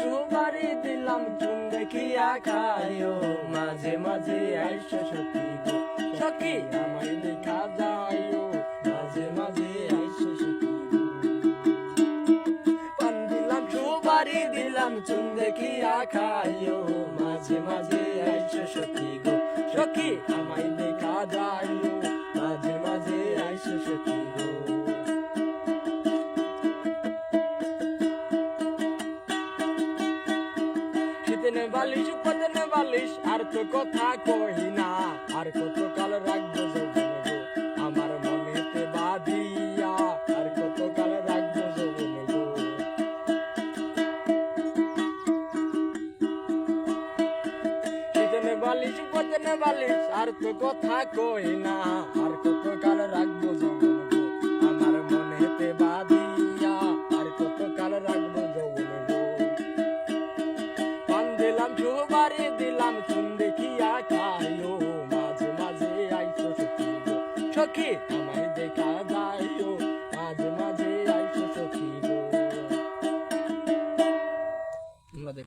সুপারি, দিলাম চুন দেখিয়া খাইও মাঝে মাঝে আইসো সখী গো আমায় দেখা যাইও। মাঝে মাঝে আইসো সখী পান দিলাম সুপারি, দিলাম চুন দেখিয়া খাইও মাঝে মাঝে আইসো সখী গো, সখী আমায় দেখা যাইও। শীতেনে বালিশ পদনে বালিশ, আর তো কথা কহি না। আর কত কাল রাখব যৌবন আমার মনেতে বাদিয়া আর কত কাল রাখব বালিশ পদনে বালিশ, আর তো কথা কই না। আর কত কাল রাখব আমার মনেতে বাদিয়া পান দিলাম চুন দেখিয়া খাইও মাঝে মাঝে আইসো সখী সখী